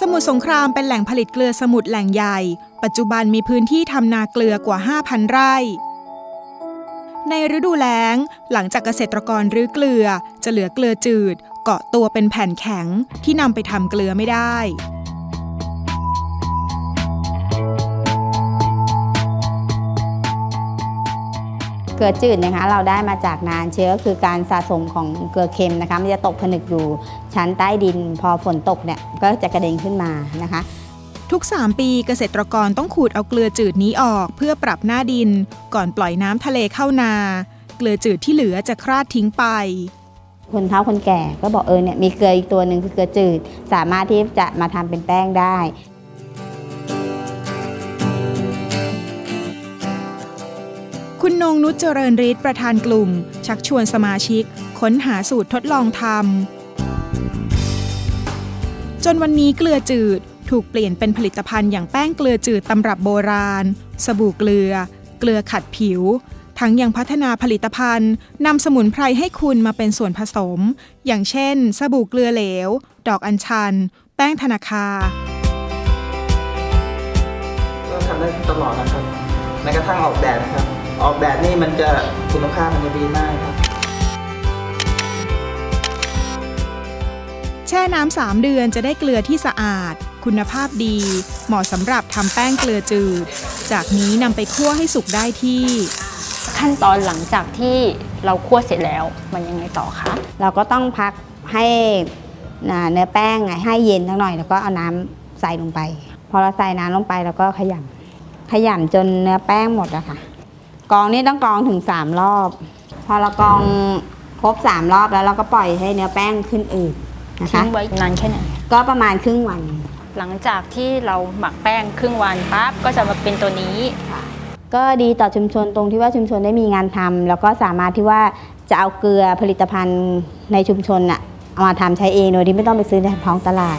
สมุทรสงครามเป็นแหล่งผลิตเกลือสมุทรแหล่งใหญ่ ปัจจุบันมีพื้นที่ทำนาเกลือกว่า 5,000 ไร่ ในฤดูแล้ง หลังจากเกษตรกรรื้อเกลือ จะเหลือเกลือจืด เกาะตัวเป็นแผ่นแข็งที่นำไปทำเกลือไม่ได้ เกลือจืดนะคะ เราได้มาจากนานเชื้อก็คือการสะสมของเกลือเค็มนะคะมันจะตกผนึกอยู่ชั้นใต้ดิน พอฝนตกเนี่ยก็จะกระเด็นขึ้นมานะคะ ทุก 3 ปีเกษตรกรต้องขูดเอาเกลือจืดนี้ออกเพื่อปรับหน้าดิน ก่อนปล่อยน้ำทะเลเข้านา เกลือจืดที่เหลือจะคลาดทิ้งไปคนเฒ่าคนแก่ก็บอกเออเนี่ยมีเกลืออีกตัวหนึ่งคือเกลือจืด สามารถที่จะมาทำเป็นแป้งได้ คุณนงนุชเจริญฤทธิ์ประธานกลุ่ม ชักชวนสมาชิก ค้นหาสูตรทดลองทำจนวันนี้เกลือจืดถูกเปลี่ยนเป็นผลิตภัณฑ์อย่างแป้งเกลือจืดตำรับโบราณ สบู่เกลือ เกลือขัดผิว ทั้งยังพัฒนาผลิตภัณฑ์นำสมุนไพรให้คุณมาเป็นส่วนผสม อย่างเช่น สบู่เกลือเหลว ดอกอัญชัน แป้งธนาคาก็ทำได้ตลอดนะครับแม้กระทั่งออกแบบนะครับ ออกแบบนี่มันจะคุณภาพมันจะดีมากครับ แช่น้ำสามเดือนจะได้เกลือที่สะอาด คุณภาพดี เหมาะสำหรับทำแป้งเกลือจืด จากนี้นำไปคั่วให้สุกได้ที่ ขั้นตอนหลังจากที่เราคั่วเสร็จแล้วมันยังไงต่อคะเราก็ต้องพักให้อ่าเนื้อแป้งอะให้เย็นสักหน่อย แล้วก็เอาน้ำใส่ลงไป พอเราใส่น้ำลงไปเราก็ขยำขยำจนเนื้อแป้งหมดอะค่ะ กรองนี่ต้องกรองถึง 3 รอบ พอเรากรองครบ 3 รอบแล้วเราก็ปล่อยให้เนื้อแป้งขึ้นอืดนะคะทิ้งไว้นานแค่ไหน ก็ประมาณครึ่งวัน หลังจากที่เราหมักแป้งครึ่งวันปั๊บก็จะมาเป็นตัวนี้ ก็ดีต่อชุมชนตรงที่ว่าชุมชนได้มีงานทำแล้วก็สามารถที่ว่าจะเอาเกลือผลิตภัณฑ์ในชุมชนน่ะเอามาทำใช้เองโดยที่ไม่ต้องไปซื้อในท้องตลาด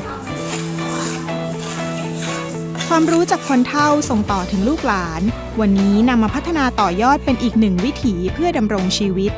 ความรู้จากคนเฒ่าส่งต่อถึงลูกหลาน วันนี้นำมาพัฒนาต่อยอดเป็นอีกหนึ่งวิถีเพื่อดำรงชีวิต